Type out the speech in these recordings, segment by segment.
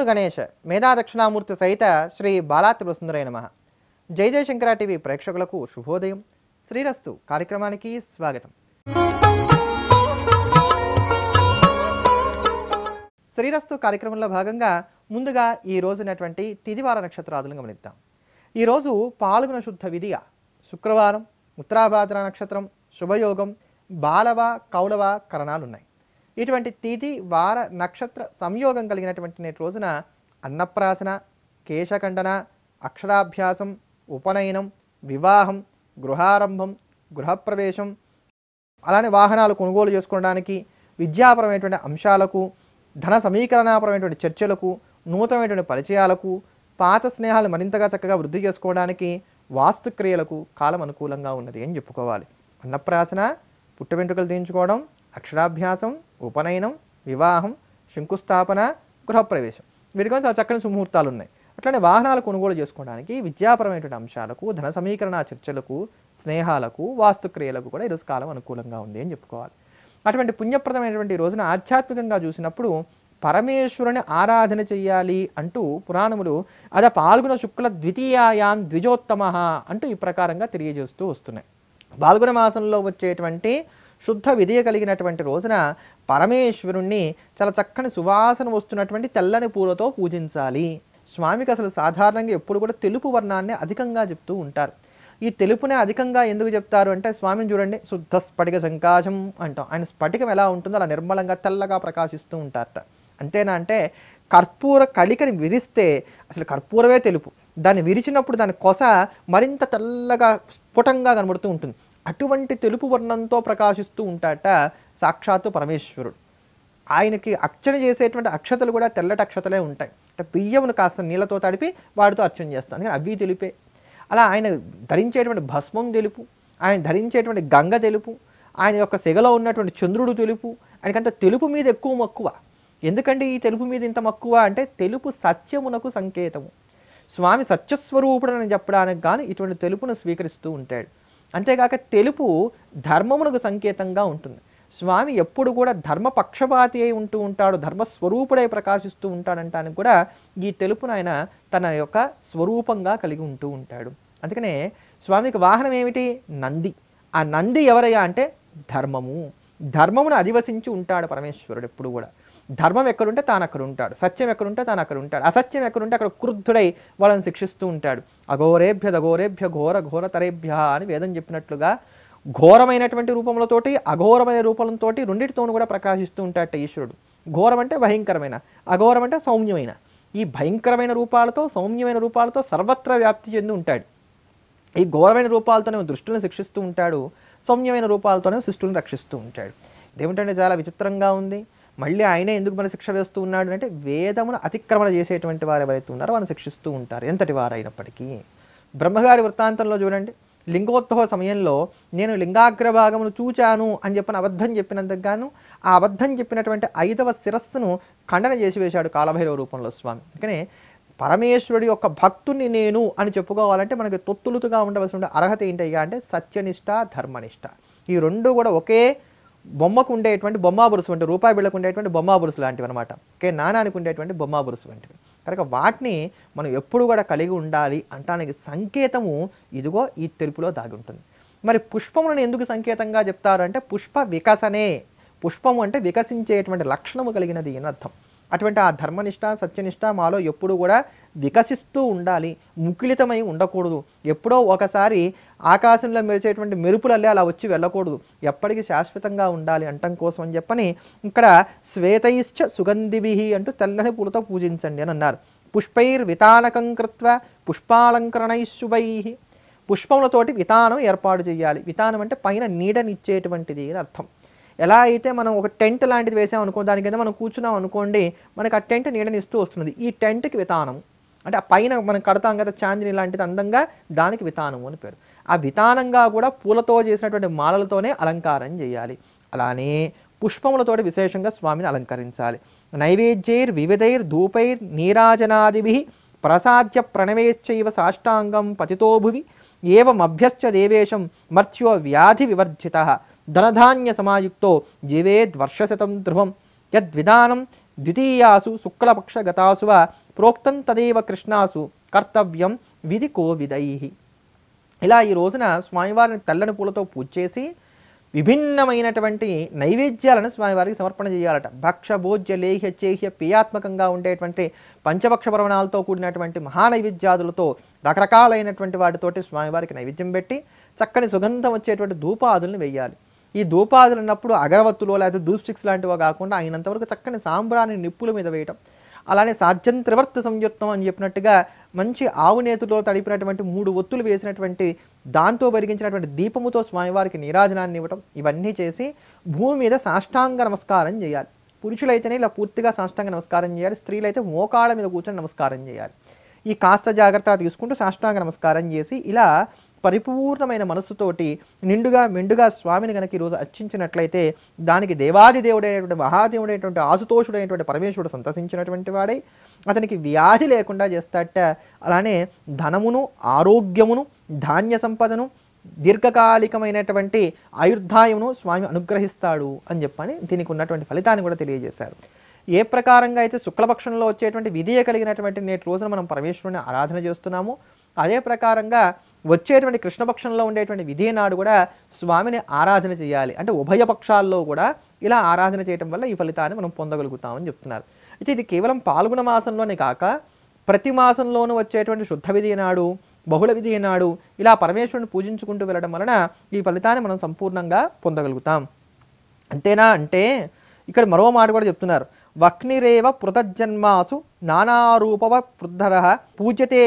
గురు గణేష్ మేధా దక్షిణామూర్తి సహిత శ్రీ బాలా సుందరయ్య నమ. జై జయశంకర టీవీ ప్రేక్షకులకు శుభోదయం. శ్రీరస్తు కార్యక్రమానికి స్వాగతం. శ్రీరస్తు కార్యక్రమంలో భాగంగా ముందుగా ఈ రోజునటువంటి తిదివార నక్షత్రాదులను గమనిద్దాం. ఈరోజు పాల్గొన శుద్ధ విధిగా శుక్రవారం ఉత్తరాభాద్ర నక్షత్రం శుభయోగం బాలవ కౌలవ కరణాలున్నాయి. ఇటువంటి తిథి వార నక్షత్ర సంయోగం కలిగినటువంటి నేటి రోజున అన్నప్రాసన కేశఖండన అక్షరాభ్యాసం ఉపనయనం వివాహం గృహారంభం గృహప్రవేశం అలానే వాహనాలు కొనుగోలు చేసుకోవడానికి విద్యాపరమైనటువంటి అంశాలకు ధన సమీకరణపరమైనటువంటి చర్చలకు నూతనమైనటువంటి పరిచయాలకు పాత స్నేహాలు మరింతగా చక్కగా వృద్ధి చేసుకోవడానికి వాస్తుక్రియలకు కాలం అనుకూలంగా ఉన్నది అని చెప్పుకోవాలి. అన్నప్రాసన పుట్ట వెంట్రుకలు తీయించుకోవడం అక్షరాభ్యాసం ఉపనయనం వివాహం శంకుస్థాపన గృహప్రవేశం. వీటికి చాలా చక్కని సుముహూర్తాలు ఉన్నాయి అట్లనే వాహనాలు కొనుగోలు చేసుకోవడానికి విద్యాపరమైనటువంటి అంశాలకు ధన సమీకరణ చర్చలకు స్నేహాలకు వాస్తుక్రియలకు కూడా ఈరోజు కాలం అనుకూలంగా ఉంది అని చెప్పుకోవాలి. అటువంటి పుణ్యప్రదమైనటువంటి రోజున ఆధ్యాత్మికంగా చూసినప్పుడు పరమేశ్వరుని ఆరాధన చెయ్యాలి అంటూ పురాణములు అద పాల్గొన శుక్ల ద్వితీయాయాన్ ద్విజోత్తమ అంటూ ఈ ప్రకారంగా తెలియజేస్తూ వస్తున్నాయి. పాల్గొన మాసంలో వచ్చేటువంటి శుద్ధ విధియ కలిగినటువంటి రోజున పరమేశ్వరుణ్ణి చాలా చక్కని సువాసన వస్తున్నటువంటి తెల్లని పూలతో పూజించాలి. స్వామికి అసలు సాధారణంగా ఎప్పుడు కూడా తెలుపు వర్ణాన్ని అధికంగా చెప్తూ ఉంటారు. ఈ తెలుపునే అధికంగా ఎందుకు చెప్తారు అంటే స్వామిని చూడండి శుద్ధ స్ఫటిక సంకాశం అంటాం. ఆయన స్ఫటికం ఎలా ఉంటుందో అలా నిర్మలంగా తెల్లగా ప్రకాశిస్తూ ఉంటారట. అంతేనా అంటే కర్పూర కళికని విరిస్తే అసలు కర్పూరమే తెలుపు. దాన్ని విరిచినప్పుడు దాని కొస మరింత తెల్లగా స్ఫుటంగా కనబడుతూ ఉంటుంది. అటువంటి తెలుపు వర్ణంతో ప్రకాశిస్తూ ఉంటాట సాక్షాత్తు పరమేశ్వరుడు. ఆయనకి అర్చన చేసేటువంటి అక్షతలు కూడా తెల్లటి అక్షతలే ఉంటాయి. అంటే బియ్యమును కాస్త నీళ్ళతో తడిపి వాటితో అర్చన చేస్తాను కానీ అవి తెలిపే. అలా ఆయన ధరించేటువంటి భస్మం తెలుపు ఆయన ధరించేటువంటి గంగ తెలుపు ఆయన యొక్క సెగలో ఉన్నటువంటి చంద్రుడు తెలుపు ఆయనకంత తెలుపు మీద ఎక్కువ మక్కువ. ఎందుకంటే ఈ తెలుపు మీద ఇంత మక్కువ? అంటే తెలుపు సత్యమునకు సంకేతము. స్వామి సత్యస్వరూపుడని చెప్పడానికి కానీ ఇటువంటి తెలుపును స్వీకరిస్తూ ఉంటాడు. అంతేకాక తెలుపు ధర్మమునకు సంకేతంగా ఉంటుంది. స్వామి ఎప్పుడు కూడా ధర్మ పక్షపాతి అయి ఉంటూ ఉంటాడు ధర్మస్వరూపుడై ప్రకాశిస్తూ ఉంటాడంటానికి కూడా ఈ తెలుపును ఆయన తన యొక్క స్వరూపంగా కలిగి ఉంటూ ఉంటాడు. అందుకనే స్వామికి వాహనం ఏమిటి? నంది. ఆ నంది ఎవరయ్యా అంటే ధర్మము. ధర్మమును అధివసించి ఉంటాడు పరమేశ్వరుడు ఎప్పుడు కూడా. ధర్మం ఎక్కడుంటే తాను అక్కడ ఉంటాడు. సత్యం ఎక్కడుంటే తాను అక్కడ ఉంటాడు. అసత్యం ఎక్కడుంటే అక్కడ క్రుద్ధుడై వాళ్ళని శిక్షిస్తూ ఉంటాడు. అఘోరేభ్య దఘోరేభ్య ఘోర ఘోరతరేభ్య అని వేదం చెప్పినట్లుగా ఘోరమైనటువంటి రూపములతోటి అఘోరమైన రూపంతోటి రెండింటితోనూ కూడా ప్రకాశిస్తూ ఉంటాడట ఈశ్వరుడు. ఘోరం అంటే భయంకరమైన అఘోరం అంటే సౌమ్యమైన. ఈ భయంకరమైన రూపాలతో సౌమ్యమైన రూపాలతో సర్వత్రా వ్యాప్తి చెంది ఉంటాడు. ఈ ఘోరమైన రూపాలతోనే దృష్టిని శిక్షిస్తూ ఉంటాడు సౌమ్యమైన రూపాలతోనే శిష్టుని రక్షిస్తూ ఉంటాడు. ఇదేమిటంటే చాలా విచిత్రంగా ఉంది. మళ్ళీ ఆయనే ఎందుకు మన శిక్ష వేస్తూ ఉన్నాడు అంటే వేదమును అతిక్రమణ చేసేటువంటి వారు ఎవరైతే ఉన్నారో వాళ్ళని శిక్షిస్తూ ఉంటారు. ఎంతటి వారు అయినప్పటికీ బ్రహ్మగారి వృత్తాంతంలో చూడండి. లింగోత్సవ సమయంలో నేను లింగాగ్రభాగమును చూచాను అని చెప్పిన అబద్ధం చెప్పినందుకు గాను ఆ అబద్ధం చెప్పినటువంటి ఐదవ శిరస్సును ఖండన చేసి వేశాడు కాలభైరవ రూపంలో స్వామి. అందుకనే పరమేశ్వరుడి యొక్క భక్తుని నేను అని చెప్పుకోవాలంటే మనకి తొత్తులుతుగా ఉండవలసిన అర్హత ఏంటయ్యా అంటే సత్యనిష్ట ధర్మనిష్ట. ఈ రెండు కూడా ఒకే బొమ్మకు ఉండేటువంటి బొమ్మా బురుసు వంటి రూపాయి బిళ్ళకు ఉండేటువంటి బొమ్మా బురుసు లాంటివి అనమాట ఓకే? నాణానికి ఉండేటువంటి బొమ్మా బురుసు వంటివి. కనుక వాటిని మనం ఎప్పుడు కూడా కలిగి ఉండాలి అంటానికి సంకేతము ఇదిగో ఈ తెలుపులో దాగి ఉంటుంది. మరి పుష్పములను ఎందుకు సంకేతంగా చెప్తారంటే పుష్ప వికసనే. పుష్పము అంటే వికసించేటువంటి లక్షణము కలిగినది అని అర్థం. అటువంటి ఆ ధర్మనిష్ట సత్యనిష్ట మాలో ఎప్పుడు కూడా వికసిస్తూ ఉండాలి ముకిలితమై ఉండకూడదు. ఎప్పుడో ఒకసారి ఆకాశంలో మెరిచేటువంటి మెరుపులల్లే అలా వచ్చి వెళ్ళకూడదు. ఎప్పటికీ శాశ్వతంగా ఉండాలి అంటం కోసం అని చెప్పని ఇక్కడ శ్వేతైశ్చ సుగంధిభి అంటూ తెల్లని పూలతో పూజించండి అని అన్నారు. పుష్పైర్ వితానకం కృత్వ పుష్పాలంకరణైశుభై పుష్పములతోటి వితానం ఏర్పాటు చేయాలి. వితానం అంటే పైన నీడనిచ్చేటువంటిది అని అర్థం. ఎలా అయితే మనం ఒక టెంట్ లాంటిది వేసాం అనుకో దాని కింద మనం కూర్చున్నాం అనుకోండి మనకి ఆ టెంట్ నీడనిస్తూ వస్తుంది ఈ టెంట్కి వితానం. అంటే ఆ పైన మనం కడతాం కదా చాందిని లాంటిది అందంగా దానికి వితానము అని పేరు. ఆ వితానంగా కూడా పూలతో చేసినటువంటి మాలలతోనే అలంకారం చేయాలి. అలానే పుష్పములతోటి విశేషంగా స్వామిని అలంకరించాలి. నైవేద్యైర్ వివిధైర్ ధూపైర్ నీరాజనాదిభి ప్రసాద్య ప్రణవేశ్చైవ సాష్టాంగం పతితోభువి ఏవమభ్యశ్చ దేవేశం మర్త్యో వ్యాధి వివర్జిత ధనధాన్య సమాయుక్తో జీవేద్ వర్షశతం ధ్రువం. యద్విధానం ద్వితీయాసు శుక్లపక్షగతాసు వా ప్రోక్తం తదేవ కృష్ణాసు కర్తవ్యం విధి కోవిదై ఇలా ఈ రోజున స్వామివారిని తెల్లని పూలతో పూజ చేసి విభిన్నమైనటువంటి నైవేద్యాలను స్వామివారికి సమర్పణ చేయాలట. భక్ష భోజ్య లేహ్య చేహ్య పియాత్మకంగా ఉండేటువంటి పంచభక్ష పర్వణాలతో కూడినటువంటి మహానైవేద్యాదులతో రకరకాలైనటువంటి వాటితోటి స్వామివారికి నైవేద్యం పెట్టి చక్కని సుగంధం వచ్చేటువంటి ధూపాదులను వేయాలి ఈ ధూపాదులు ఉన్నప్పుడు అగరవత్తులో లేకపోతే ధూప్ స్టిక్స్ లాంటివో కాకుండా అయినంతవరకు చక్కని సాంబ్రాన్ని నిప్పుల మీద వేయటం. అలానే సాధ్యం త్రివర్త సంయుక్తం అని చెప్పినట్టుగా మంచి ఆవు నేతిలో తడిపినటువంటి మూడు ఒత్తులు వేసినటువంటి దాంతో వెలిగించినటువంటి దీపముతో స్వామివారికి నీరాజనాన్ని ఇవ్వటం ఇవన్నీ చేసి భూమి మీద సాష్టాంగ నమస్కారం చేయాలి. పురుషులైతేనే ఇలా పూర్తిగా సాష్టాంగ నమస్కారం చేయాలి స్త్రీలైతే మోకాళ్ళ మీద కూర్చొని నమస్కారం చేయాలి. ఈ కాస్త జాగ్రత్త తీసుకుంటూ సాష్టాంగ నమస్కారం చేసి ఇలా పరిపూర్ణమైన మనస్సుతోటి నిండుగా మెండుగా స్వామిని కనుక ఈరోజు అర్చించినట్లయితే దానికి దేవాది దేవుడైనటువంటి మహాదేవుడైనటువంటి ఆసుతోషుడైనటువంటి పరమేశ్వరుడు సంతసించినటువంటి వాడై అతనికి వ్యాధి లేకుండా చేస్తాట అలానే ధనమును ఆరోగ్యమును ధాన్య సంపదను దీర్ఘకాలికమైనటువంటి ఆయుర్దాయమును స్వామి అనుగ్రహిస్తాడు అని చెప్పని దీనికి ఉన్నటువంటి ఫలితాన్ని కూడా తెలియజేశారు. ఏ ప్రకారంగా అయితే శుక్లపక్షంలో వచ్చేటువంటి విధియ కలిగినటువంటి నేటి రోజున మనం పరమేశ్వరుని ఆరాధన చేస్తున్నాము అదే ప్రకారంగా వచ్చేటువంటి కృష్ణపక్షంలో ఉండేటువంటి విధి నాడు కూడా స్వామిని ఆరాధన చేయాలి. అంటే ఉభయ పక్షాల్లో కూడా ఇలా ఆరాధన చేయటం వల్ల ఈ ఫలితాన్ని మనం పొందగలుగుతామని చెప్తున్నారు. అయితే ఇది కేవలం పాల్గొన మాసంలోనే కాక ప్రతి మాసంలోనూ వచ్చేటువంటి శుద్ధ విధి నాడు బహుళ విధి నాడు ఇలా పరమేశ్వరుని పూజించుకుంటూ వెళ్ళడం వలన ఈ ఫలితాన్ని మనం సంపూర్ణంగా పొందగలుగుతాం. అంతేనా? అంటే ఇక్కడ మరో మాట కూడా చెప్తున్నారు. వక్నిరేవ పృతజన్మాసు నానారూపవ పృద్ధర పూజ్యతే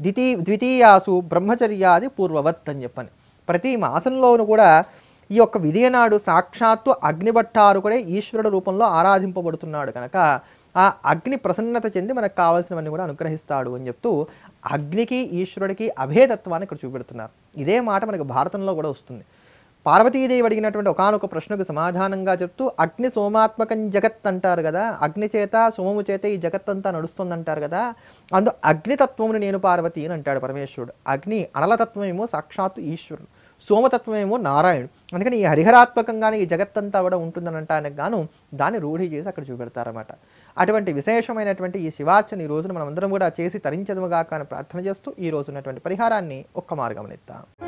ద్వితీ ద్వితీయాసు బ్రహ్మచర్యాది పూర్వవత్ అని చెప్పని. ప్రతి మాసంలోనూ కూడా ఈ యొక్క విధియనాడు సాక్షాత్తు అగ్నిభట్టారు కూడా ఈశ్వరుడు రూపంలో ఆరాధింపబడుతున్నాడు కనుక ఆ అగ్ని ప్రసన్నత చెంది మనకు కావాల్సినవన్నీ కూడా అనుగ్రహిస్తాడు అని చెప్తూ అగ్నికి ఈశ్వరుడికి అభేదత్వాన్ని ఇక్కడ చూపెడుతున్నారు. ఇదే మాట మనకు భారతంలో కూడా వస్తుంది. పార్వతీదేవి అడిగినటువంటి ఒకనొక ప్రశ్నకు సమాధానంగా చెప్తూ అగ్ని సోమాత్మకం జగత్ అంటారు కదా అగ్ని చేత సోమము చేత ఈ జగత్ అంతా నడుస్తుంది అంటారు కదా అందు అగ్నితత్వమును నేను పార్వతి అని అంటాడు పరమేశ్వరుడు. అగ్ని అనలతత్వమేమో సాక్షాత్తు ఈశ్వరుడు సోమతత్వమేమో నారాయణుడు. అందుకని ఈ హరిహరాత్మకంగానే ఈ జగత్తంతా కూడా ఉంటుందని అంటానికి గాను దాన్ని రూఢి చేసి అక్కడ చూపెడతారన్నమాట. అటువంటి విశేషమైనటువంటి ఈ శివార్చన ఈ రోజున మనం అందరం కూడా చేసి తరించదుముగాక అని ప్రార్థన చేస్తూ ఈ రోజు ఉన్నటువంటి పరిహారాన్ని ఒక్క మార్గం ఎత్తాం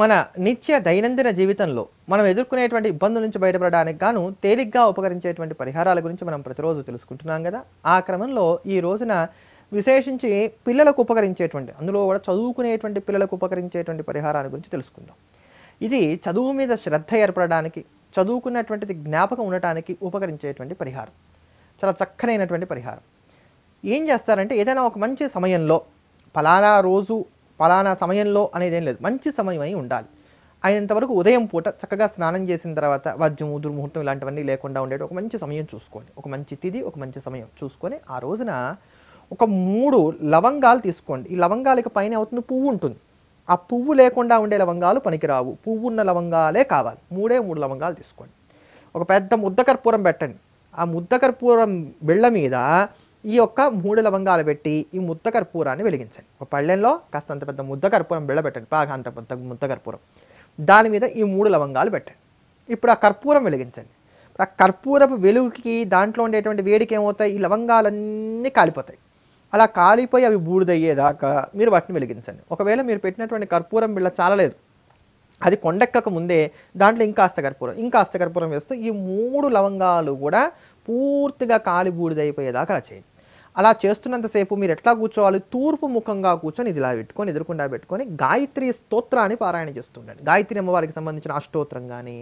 మన నిత్య దైనందిన జీవితంలో మనం ఎదుర్కొనేటువంటి ఇబ్బందుల నుంచి బయటపడడానికి గాను తేలిగ్గా ఉపకరించేటువంటి పరిహారాల గురించి మనం ప్రతిరోజు తెలుసుకుంటున్నాం కదా. ఆ క్రమంలో ఈ రోజున విశేషించి పిల్లలకు ఉపకరించేటువంటి అందులో కూడా చదువుకునేటువంటి పిల్లలకు ఉపకరించేటువంటి పరిహారాల గురించి తెలుసుకుందాం. ఇది చదువు మీద శ్రద్ధ ఏర్పడడానికి చదువుకున్నటువంటిది జ్ఞాపకం ఉండటానికి ఉపకరించేటువంటి పరిహారం. చాలా చక్కనైనటువంటి పరిహారం. ఏం చేస్తారంటే ఏదైనా ఒక మంచి సమయంలో ఫలానా రోజు ఫలానా సమయంలో అనేది ఏం లేదు. మంచి సమయం అయి ఉండాలి. అయినంతవరకు ఉదయం పూట చక్కగా స్నానం చేసిన తర్వాత వజ్రము దుర్ముహూర్తం ఇలాంటివన్నీ లేకుండా ఉండేది ఒక మంచి సమయం చూసుకోండి. ఒక మంచి తిది ఒక మంచి సమయం చూసుకొని ఆ రోజున ఒక మూడు లవంగాలు తీసుకోండి. ఈ లవంగాలకి పైన అవుతున్న పువ్వు ఉంటుంది. ఆ పువ్వు లేకుండా ఉండే లవంగాలు పనికిరావు. పువ్వు ఉన్న లవంగాలే కావాలి. మూడే మూడు లవంగాలు తీసుకోండి. ఒక పెద్ద ముద్ద కర్పూరం పెట్టండి. ఆ ముద్ద కర్పూరం బిళ్ళ మీద ఈ యొక్క మూడు లవంగాలు పెట్టి ఈ ముద్ద కర్పూరాన్ని వెలిగించండి. ఒక పళ్ళెంలో కాస్త అంత పెద్ద ముద్ద కర్పూరం బిళ్ళ పెట్టండి బాగా అంత పెద్ద ముద్ద కర్పూరం. దాని మీద ఈ మూడు లవంగాలు పెట్టండి. ఇప్పుడు ఆ కర్పూరం వెలిగించండి. ఆ కర్పూరపు వెలుగుకి దాంట్లో ఉండేటువంటి వేడికి ఏమవుతాయి? ఈ లవంగాలన్నీ కాలిపోతాయి. అలా కాలిపోయి అవి బూడిదయ్యేదాకా మీరు వాటిని వెలిగించండి. ఒకవేళ మీరు పెట్టినటువంటి కర్పూరం బిళ్ళ చాలలేదు. అది కొండెక్కక ముందే దాంట్లో ఇంకాస్త కర్పూరం ఇంకాస్త కర్పూరం వేస్తూ ఈ మూడు లవంగాలు కూడా పూర్తిగా కాలి బూడిదైపోయేదాకా అలా చేయండి. అలా చేస్తున్నంతసేపు మీరు ఎట్లా కూర్చోవాలి? తూర్పు ముఖంగా కూర్చొని ఇది ఇలా పెట్టుకొని ఎదురుకుండా పెట్టుకొని గాయత్రి స్తోత్రాన్ని పారాయణ చేస్తుండండి. గాయత్రి అమ్మవారికి సంబంధించిన అష్టోత్రం కానీ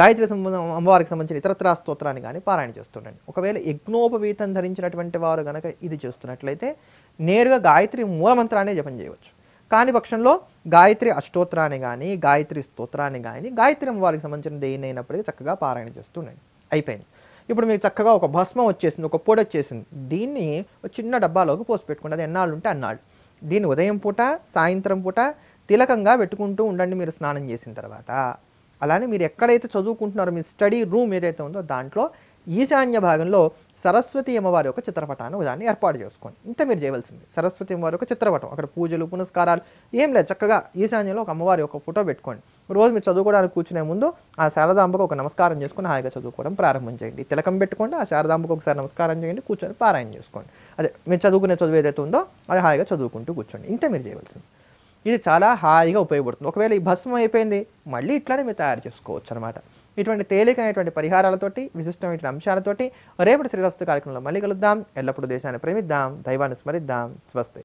గాయత్రి సంబంధం అమ్మవారికి సంబంధించిన ఇతరత్రా స్తోత్రాన్ని కానీ పారాయణ చేస్తుండండి. ఒకవేళ యజ్ఞోపవీతం ధరించినటువంటి వారు కనుక ఇది చేస్తున్నట్లయితే నేరుగా గాయత్రి మూలమంత్రాన్ని జపం చేయవచ్చు. కాని పక్షంలో గాయత్రి అష్టోత్రాన్ని కానీ గాయత్రి స్తోత్రాన్ని కానీ గాయత్రి అమ్మవారికి సంబంధించిన దేని అయినప్పటికీ చక్కగా పారాయణ చేస్తుండండి. అయిపోయింది. ఇప్పుడు మీకు చక్కగా ఒక భస్మం వచ్చేసింది ఒక పొడి వచ్చేసింది. దీన్ని ఒక చిన్న డబ్బాలోకి పోసి పెట్టుకోండి. అది ఎన్నాళ్ళు ఉంటే అన్నాళ్ళు. దీన్ని ఉదయం పూట సాయంత్రం పూట తిలకంగా పెట్టుకుంటూ ఉండండి మీరు స్నానం చేసిన తర్వాత. అలానే మీరు ఎక్కడైతే చదువుకుంటున్నారో మీ స్టడీ రూమ్ ఏదైతే ఉందో దాంట్లో ఈశాన్య భాగంలో సరస్వతి అమ్మవారి యొక్క చిత్రపటాన్ని దాన్ని ఏర్పాటు చేసుకోండి. ఇంత మీరు చేయవలసింది. సరస్వతి అమ్మవారి యొక్క చిత్రపటం. అక్కడ పూజలు పునస్కారాలు ఏం లేదు. చక్కగా ఈశాన్యంలో ఒక అమ్మవారి యొక్క ఫోటో పెట్టుకోండి. రోజు మీరు చదువుకోవడానికి కూర్చునే ముందు ఆ శారదాంబకు ఒక నమస్కారం చేసుకుని హాయిగా చదువుకోవడం ప్రారంభం చేయండి. తిలకం పెట్టుకోండి. ఆ శారదాంబకు ఒకసారి నమస్కారం చేయండి. కూర్చొని పారాయణ చేసుకోండి. అదే మీరు చదువుకునే చదువు ఏదైతే ఉందో అది హాయిగా చదువుకుంటూ కూర్చోండి. ఇంత మీరు చేయవలసింది. ఇది చాలా హాయిగా ఉపయోగపడుతుంది. ఒకవేళ ఈ భస్మం అయిపోయింది మళ్ళీ ఇట్లానే మీరు తయారు చేసుకోవచ్చు అనమాట ఇటువంటి తేలికైనటువంటి పరిహారాలతోటి విశిష్టమైన అంశాలతోటి రేపటి శ్రీరస్తు కార్యక్రమంలో మళ్ళీ కలుద్దాం. ఎల్లప్పుడూ దేశాన్ని ప్రేమిద్దాం. దైవాన్ని స్మరిద్దాం. స్వస్తి.